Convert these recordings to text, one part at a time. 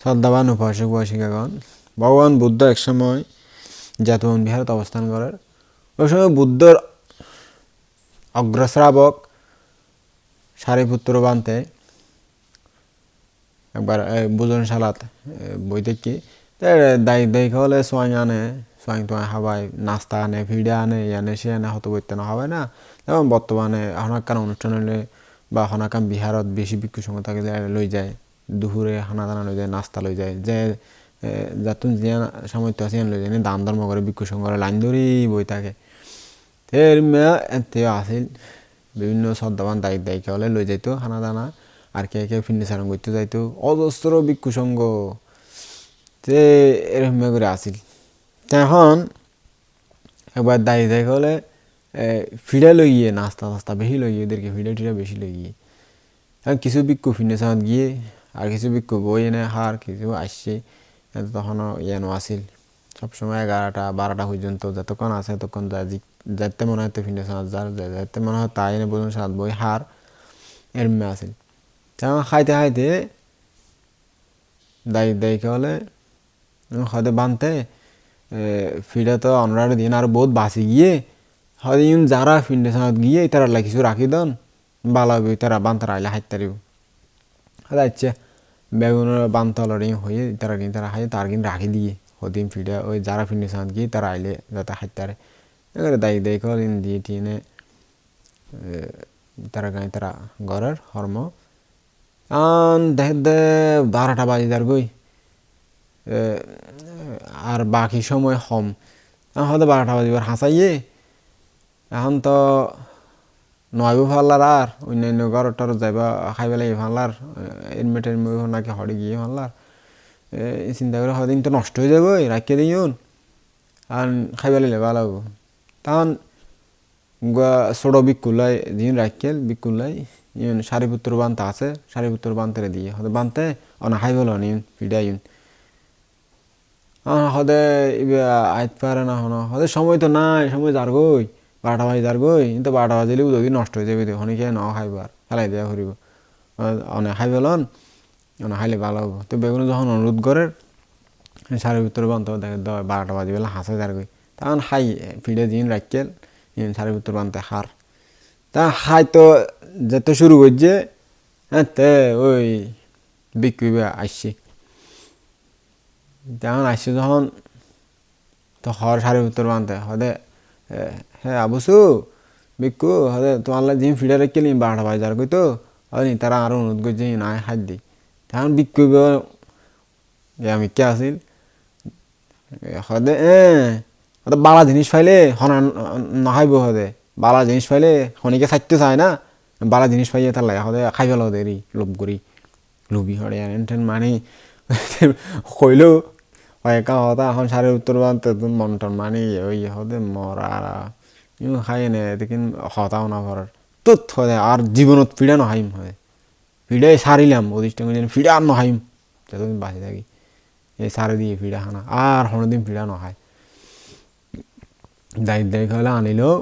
শ্রদ্ধাবান উপাসক উপাসিকাগণ ভগবান বুদ্ধ একসময় জাতবন বিহারত অবস্থান করেন। ওই সময় বুদ্ধর অগ্রশ্রাবক সারিপুত্র বানতে একবার ভোজনশালাত বই দেখি দায়ী দায়ী হলে সোয়াই আনে সোয়াই তোয়াই হাবাই নাস্তা আনে, ভিড়ে আনে, ইয়ানে সে আনে হতো বইতে না, হবে না। যেমন বর্তমানে হনাকান অনুষ্ঠান হলে বা হনাকান বিহারত বেশি ভিক্ষু সঙ্গে থাকে লই যায়। দুপুরে হানা দানা লই যায় নাস্তা লই যায়। যে যাতুন জিয়া সামর্থ্য আছে লই যায় দান ধর্ম করে, ভিক্ষু সঙ্গে লাইন ধরি বই থাকে এর মেয়া এতে আসিল। বিভিন্ন শ্রদ্ধাবান দায়িত্ব দায়িকা হলে লই যাইতো হানা দানা, আর কে কে সারং করতে যাইতো। অজস্র ভিক্ষু সঙ্গ তে এরকম করে আসিল। এখন একবার দায়ী দায়িকা হলে ফিডা লই গিয়ে, নাস্তা টাস্তা বেশি লই গিয়ে, ওদেরকে ফিডা টিডা বেশি লই গিয়ে। কিছু বিক্ষু ফিন্নি সামত গিয়ে আর কিছু বিক্ষু বই এনে হার, কিছু আসছে তখনও ইয়ানো আসিল সবসময় এগারোটা, বারোটা পর্যন্ত যতক্ষণ আছে ততক্ষণ যাতে মনে হয় ফিন্ডে সাঁত যার যাতে মনে হয় তাই এনে বলুন সাত বই হার এরমে আসিল তেমন খাইতে খাইতে দায়ী দায়ীকে হলে হয়তো বানতে ফিডে তো অনরার দিন আর বহুত বাঁচি গিয়ে, হয়তো ইউন যারা ফিন্ডে সাঁত গিয়ে, তারা কিছু রাখি দন, বালা বই তারা বান্তারা আইলে হাইতে হয়তো আচ্ছা। বেগুনের বান্তলর হয়ে তারা কিন্তু তারা হাই তার কিন্তু রাখি দিয়ে হদিন ফিডে, ওই যারা ফিন্ডে সাঁত গিয়ে তারা আইলে যাতে হাইতে পারে। এবারে দায়ী দায়ী করে দিয়ে টিনে তারা গাই তারা ঘরের হর্ম। আন দেখ বারোটা বাজি তার গই। আর বাকি সময় হম। হয়তো বারোটা বাজিবার হাসাইয়ে। এখন তো নয়বো ফাল্লার আর, অন্যান্য ঘরটার যাইবা খাই পেলাই ফাল্লার এরমে টেরমে নাকি হড়ে গিয়ে ফাল্লার চিন্তা করে হয়তো তো নষ্ট হয়ে যাব রাখিয়ে দিন আর খাই পেলাইলে ভালো তখন ছোট বিকুলাই দিন রাখিয়েল বিকুলাই ইউন সারিপুত্র বানতে আছে সারিপুত্র বানতে দিয়ে হতে বানতে, অনা হাই বলো নিন ফিডা ইউন। হদে আইত পারে না হন হদে সময় তো নাই, সময় যার গই বারোটা বাজে যার গই কিন্তু বারোটা বাজিলেও যদি নষ্ট হয়ে যাবে হনিকে ন খাইবার ফেলাই দেওয়া করিব অনেক খাই পেলন, অনেক খাইলে ভালো হব। তো বেগুন যখন অনুরোধ করে সারিপুত্র বানতে দেখে বারোটা বাজি বেলা হাসে যার গই তখন হাই ফিডে দিন রাখিয়েল সাড়ে ভিতর বানতে হার তা হাই তো যেতে শুরু করছে হ্যাঁ তে ওই বিক্রি আসছে তখন আসছে যখন, তো হর সাড়ে ভিতর বানতে হদে হ্যাঁ আবুসু বিকু হদে তোমার জিম ফিডে রেখে নি বারোটা বাজার কই তো হয়নি তারা আরও অনুরোধ করছে নাই হাত দি। তখন বিক্রি আমি কে আসিল হদে হ্যাঁ বালা জিনিস পাইলে হনা, নহাইব হদে বালা জিনিস পাইলে হনিকে চাইতে চায় না। বালা জিনিস পাইয়ে তার লাগে হদে খাই পেল দেরি, লোভ করি। লুবি হরে এনটেন মানে। কইলেও একা হতা, এখন সারের উত্তর মন টন মানে ওই হদে মরা ইউ খাই নে, দেখিন হতাও না ভরার তুত হদে আর জীবনত ফিডা নহাইম হয়। ফিডাই সারিলাম অধিষ্ঠান ফিডা আর নহাইম। যতদিন বাঁচে থাকি, এই সারে দিয়ে ফিডা খানা, আর হনদিন ফিডা নহায়। দায়িত্ব দায়ী হলে আনিলেও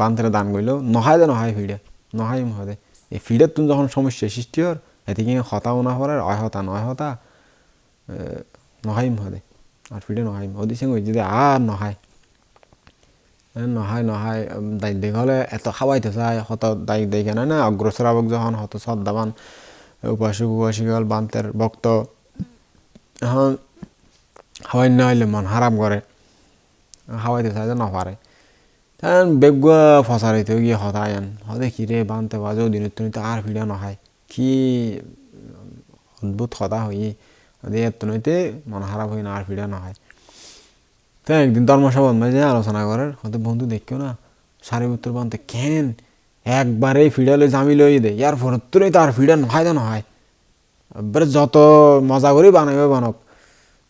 বান্তের দান করলেও নহায় দে, নহায় ফিডে নহাই মহদে এই ফিডের তুমি যখন সমস্যা সৃষ্টি হর এদিকে হতাও না হরার অয় হতা নয় হতা নহাই মহদে আর ফিডে নহাই ওদি সঙ্গে যদি আর নহায়। নহায় নহায় দায়িত্ব দেখে হলে এত খাওয়াইতে চায় হত দায়িত্ব দেখে না না অগ্রসরাবক যখন হত শ্রদ্ধাবান উপাসক উপাসিকাল বান্তের ভক্ত এখন হাওয়াই না হইলে মন হারাম করে হাওয়াইতে চাই যে নপারে তান বেগুয়া ফসারিতে গিয়ে হতায়ান হদে কি রে বানতে বাজেও দিনের তুমি তো আর ভিড়া নহায় কি অদ্ভুত হতা হই এত নইতে মন খারাপ হই না আর ভিড়া নহায় তো একদিন ধর্ম ধর্মসভা মাঝে আলোচনা করার হয়তো বন্ধু দেখিও না সারি উত্তর বানতে কেন একবারে ফিডালে জামি লই দে ইয়ার ফরত্তরেই তো আর ফিডা নহায় তো নহায় এবারে যত মজা করে বানাইবে বানক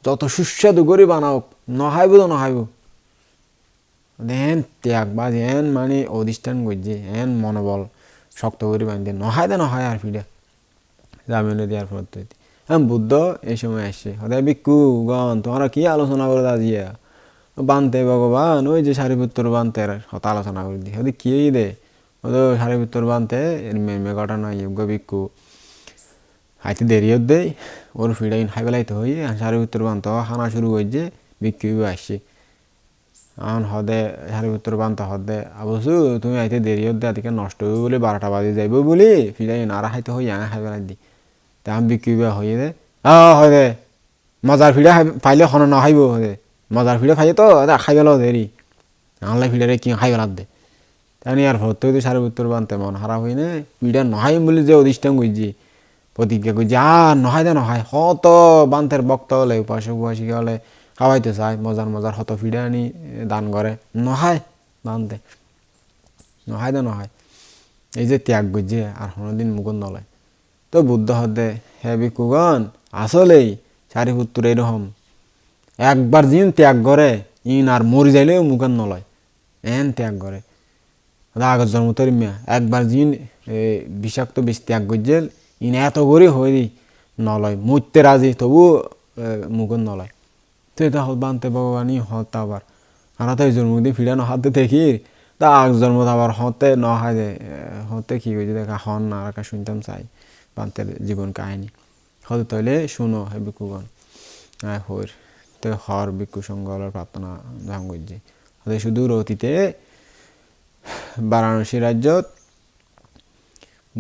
যত সুস্বাদু করে বানাওক নহাইব তো নহাইব ত্যাগ বা যেন মানে অধিষ্ঠান করছে এন মনোবল শক্ত করে বানিয়ে নহায় দে নহায় আর ফিডে জামিনে দেওয়ার পর হ্যাঁ বুদ্ধ এই সময় আসছে হদায় বিক্ষু গণ তোমরা কি আলোচনা করে দাজিয়া বানতে ভগবান, ওই যে সারিপুত্র বানতে হতা আলোচনা করে দি ওদের কি দে ওদের সারিপুত্র বানতে, এর মেঘটা নয় যোগ্য বিক্ষু হাইতে দেরিও দেই, ওর ফিডাইন খাই বেলাইতে হই সারি উত্তর বান্ত খানা শুরু হয়েছে বিক্রি আসছে। এখন হদে সারি উত্তর বান্ত হদে অবশ্য তুমি আইতে দেরিও দে আদিকে নষ্ট হইব বলে বারোটা বাজে যাইব বলি ফিডাইন আর খাইতে হই আঙা খাই বেলাই দি তা আমি বিক্রি হয়ে দে আ হয় দে মজার ফিডা পাইলে খন নখাইব দে মজার ফিডা পাইয়ে তো খাই গেল দেরি। আনলাই ফিডারে কি খাই গেলার দে। তাই আর ভর্তি হইতে সারি উত্তর বানতে মন খারাপ হই না পিডা নহাইম বলে যে অধিষ্ঠান করছি প্রতিজ্ঞা করছি আর নহাই দে, নহাই। হত বান্তের বক্ত হলে, উপাসক উপাসিক হলে খাওয়াইতে চায় মজার মজার হত ফিডা আনি, দান করে। নহাই বানতে নহাই দে, নহাই। এই যে ত্যাগ করছে আর কোনোদিন মুকুন নলয়। তো বুদ্ধ হদে, হে বিকুগণ আসলেই চারি পুত্র এরকম একবার জিন ত্যাগ করে, ইন আর মরি যাইলেও মুখান নলয়। এন ত্যাগ করে। আগের জন্ম তরি মিয়া। একবার জিন বিষাক্ত বিষ ত্যাগ করছে, ইন এত করে হয়ে নলয়। মরতে রাজি, তবু মুখন নলয়। তো এটা বানতে ভগবানই হত আবার। আর তো জন্ম দিয়ে ফিরে নহাতে দেখি, তা আগ জন্ম আবার হতে নহায় দে হতে কি হয়েছে, দেখা হন না, আর শুনতাম চাই বান্তের জীবন কাহিনী। হতে তৈলে শুনো হে বিকুগণ। হইর তো হর বিকু সংগলের প্রার্থনা জাম করছে সুদূর অতীতে বারাণসী রাজ্যত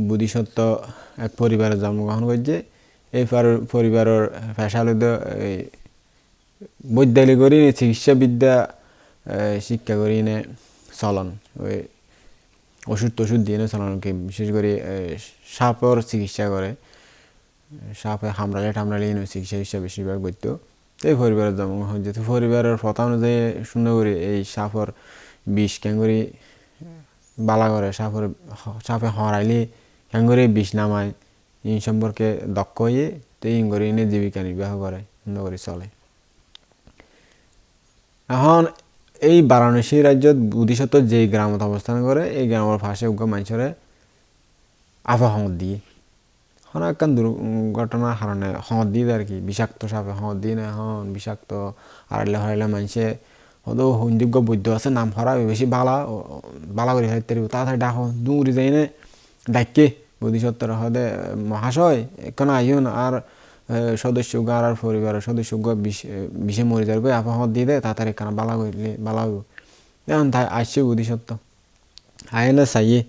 বুদ্ধিসত্ত্ব এক পরিবারে জন্মগ্রহণ করছে। এই পরিবারের পেশাল এই বৈদ্যালয় করি চিকিৎসা বিদ্যা শিক্ষা করি নে চলন, ওই ওষুধ টষুধ দিয়ে চলনকে বিশেষ করে সাপর চিকিৎসা করে। সাপে হামড়ালে টামড়ালে চিকিৎসা হিসাবে বেশিরভাগ করতো। এই পরিবারের জন্মগ্রহণ যেহেতু পরিবারের প্রথা অনুযায়ী সুন্দর করে এই সাপর বিষ করে বালা করে, সাপের সাপে হরাইলে করে বিষ নামায় এই সম্পর্কে দক্ষ হয়ে তো এই করে এনে জীবিকা নির্বাহ করে, সুন্দর করে চলে। এখন এই বারাণসী রাজ্যত বুদ্ধিসত্ত্ব যেই গ্রামত অবস্থান করে, এই গ্রামের ফাঁসে উগ্র মানুষরে আবহাওয়া দিয়ে। হন একখান দুর্ঘটনার কারণে হদ দিয়ে আর কি, বিষাক্ত সাপে হদ দিয়ে না হন, বিষাক্ত হারাইলে হারাইলে মানুষে হয়তো সৌন্দর্য বৈদ্য আছে, নাম হরা বেশি বালা বালা করে হাইতে তাড়াতাড়ি ডাকো দুঙুরি যাই নে, ডাকে বুদ্ধিসত্তর হদে মহাশয় এখন আইন আর সদস্য গার আর পরিবারের সদস্য বিষে মরে যাবে আবহাওয়া দিয়ে দেয় তাড়াতাড়ি কানা বালা করলে বালা হইব। এখন তাই আসছে বুদ্ধিসত্ত্ব আয় না চাইয়ে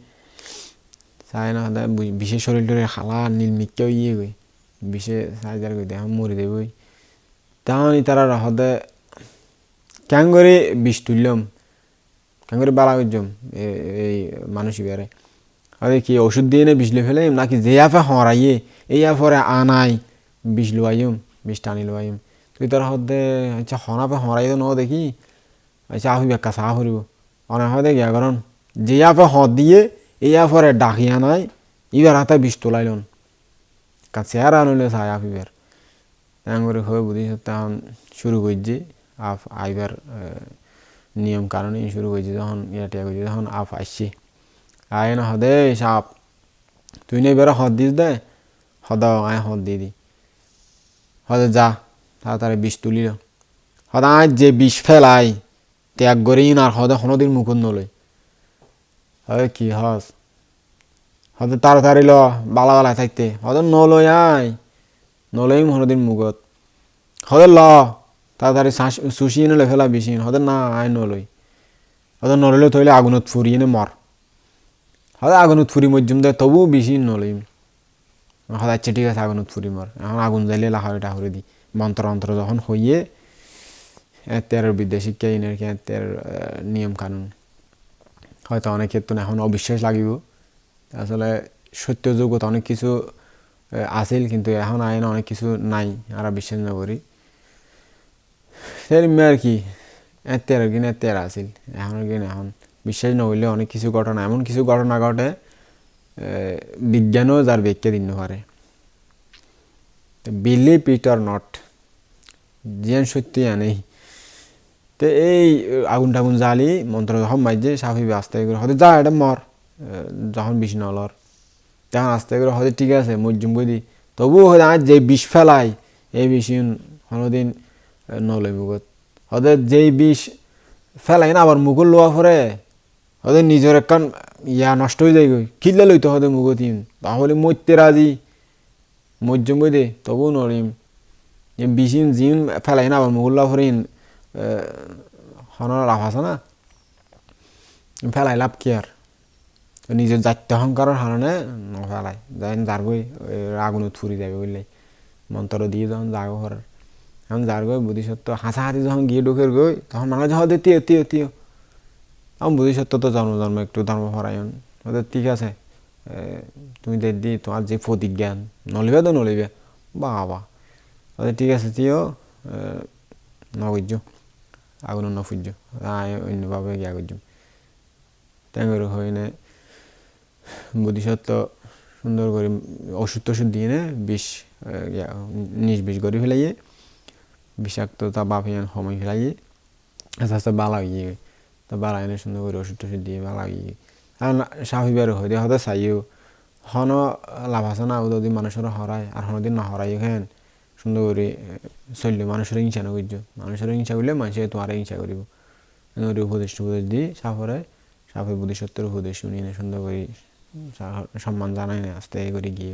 চাই না সদায় শরীর টরীর খালা নীল মিক্কেও ইয়ে গই বিশে সাইজার গই দেখ মরে দেবই তাহলে তারা হদে কেন করে বিষ তুললাম কেন করে বালা করছম এই মানুষ বেড়ে হয়তো কি ওষুধ দিয়ে নে বিষ লে ফেলে নাকি যে আফে হরাইয়ে এই আফরে আনাই, বিষ লোয়াইম বিষ টানি লোয়াইম তুই তার হদে আচ্ছা হনাপে হরাই ন দেখি আচ্ছা আহি বেকা চাহ ফুরিব অনেক হয় দেখি এখন যে আফে হদ দিয়ে এই আফরে ডাকি আনাই ইবার হাতে বিষ তোলাইলন কাছে আর আনলে চাই আফিবার এমন করে হয়ে বুঝি তখন শুরু করছি আফ আইবার নিয়ম কারণে শুরু করছি যখন ইয়াটিয়া করছি যখন আফ আসছে আয় না হদে, সাপ। তুই না এবার হদ দিস দে হদ আয় হদ দিয়ে দি। হদে যা, তাড়াতাড়ি বিষ তুলিল হদা আয় যে বিষ ফেলাই, ত্যাগ করেই না আর হদে কোনোদিন মুকুন নলই হদে কি হস? হদে তাড়াতাড়ি ল, বালা বালা থাকতে। হদে নলই আয়। নলই কোনোদিন মুগত। হদে ল, তাড়াতাড়ি শুষিয়ে নলে ফেলা বেশি হদে না, আয় নলই। হদে নললে থইলে আগুনত ফুরিয়ে নে মর হদে আগুনত ফুরি মজ্জুম দে তবু বেশি নলই। হদা আচ্ছা ঠিক আছে, আগুনত ফুরি মর এখন আগুন জ্বালিয়ে লাহারি টাহরি দি। মন্ত্র অন্ত্র যখন হইয়ে তের বিদ্যা শিক্ষা ইনের কি তের নিয়ম কানুন হয়তো অনেক ক্ষেত্রে এখন অবিশ্বাস লাগিব। আসলে সত্য যুগত অনেক কিছু আছিল, কিন্তু এখন আইন অনেক কিছু নাই, আর বিশ্বাস না করি। সেরকম আর কি তের কিনে তের আছিল। এখন কিনে এখন বিশ্বাস নহলে অনেক কিছু ঘটনা, এমন কিছু ঘটনা ঘটে বিজ্ঞানও যার ব্যাখ্যা দিন পারে। বিলিভ ইট অর নট জিয়ান সত্যি আনেই। তো এই আগুন টাগুন জ্বালি, মন্ত্র যখন মাইজে সাফি আস্তে করে হয়তো যা এটা মর। যখন বিষ নলর। তখন আস্তে করে হয়তো ঠিক আছে মজ্জুম বই তবুও হয়তো আর যে বিষ ফেলাই, এই বিষ কোনোদিন নলই মুগত হয়তো যেই বিষ ফেলাই না, আবার মুগল লোয়া পরে হয়তো নিজের একখান ইয়া নষ্ট হয়ে যায় গই কিনলে লইতে হয়তো মুগত ইন তাহলে মরতে রাজি। মজ্জম বই দে তবু নরিম যে বিশিন জিন ফেলাই না, আবার মুগুল্লা ফরিন হনর লাভ আছে না? ফেলাই লাভ কি আর নিজের জাত্য অহংকারের হারণে নফেলাই যাই যারগই আগুনে থুরি যাবে বুঝলে মন্ত্র দিয়ে যখন যাগো ঘরের এখন যার গই বুদ্ধিসত্ত্ব হাসাহাতি যখন গিয়ে ঢুকের গই তখন মানুষ যখন তিও তিও তিও আমার বুদ্ধিসত্ত্ব তো জন্ম জন্ম, একটু ধর্মপরায়ণ ওদের ঠিক আছে। তুমি দেখি তোমার যে প্রতিজ্ঞান নলিবে তো নলিবে। বাবা। ওদের ঠিক আছে তিও নবৈর্য আগুন নফুর্য আয় অন্যভাবে গিয়া করছ তাই করে হইনে বুদ্ধিসত্ত্ব সুন্দর করে ওষুধ টষুধ দিয়ে নে বিষ নিষ করে ফেলাইয়ে বিষাক্ততা বাপিয়ান সময় ফেলাইয়ে আস্তে আস্তে বালা হয়ে তা বালা এনে সুন্দর করে ওষুধ টষুধ দিয়ে বালা হয়ে আর বের হয়ে দিয়ে হতে চাইও। হন লাভ আছে না যদি মানুষের হরায় আর হনদিন না হরাই খেন সুন্দর করে চলল মানুষের হিংসা না করছ? মানুষের হিংসা করলে মানুষে তোমার হিংসা করিব। উপদেশ উপদেশ দিয়ে সাফরে, সাফের বুদ্ধিসত্ত্বের উপদেশ শুনি না, সুন্দর করে সম্মান জানাই না, আস্তে করে গিয়ে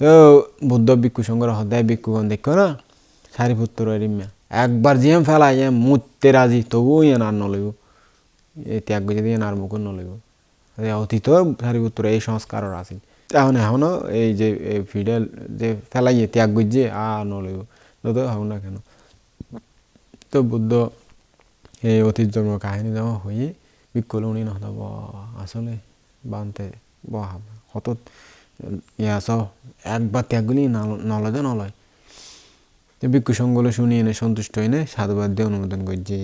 তো বুদ্ধ ভিক্ষু সঙ্গে সদায় ভিক্ষুগণ দেখো না? সারিপুত্র রিমিয়া, একবার জিয়াম ফেলাই এম মুতে রাজি, তবুও ইয়ান আর নলইব এই ত্যাগ যদি ইয়ান আর মুখ নলইব অতীত সারিপুত্র এই সংস্কারর আছে। এখন এখনও এই যে ফিডেল যে ফেলাইয়ে ত্যাগ গজ্জে আর নলইব তো হব না কেন? তো বুদ্ধ এই অতীত জন্ম কাহিনী যেমন হয়ে বিক্ষল উনি নহত আসলে বানতে বহা কত ইয়া চ একবার ত্যাগ ত্যাগগুলি নলয় নলয় ভিক্ষু সঙ্গগুলো শুনিয়ে এনে সন্তুষ্ট হয়ে সাধুবাদ দিয়ে অনুমোদন করছে।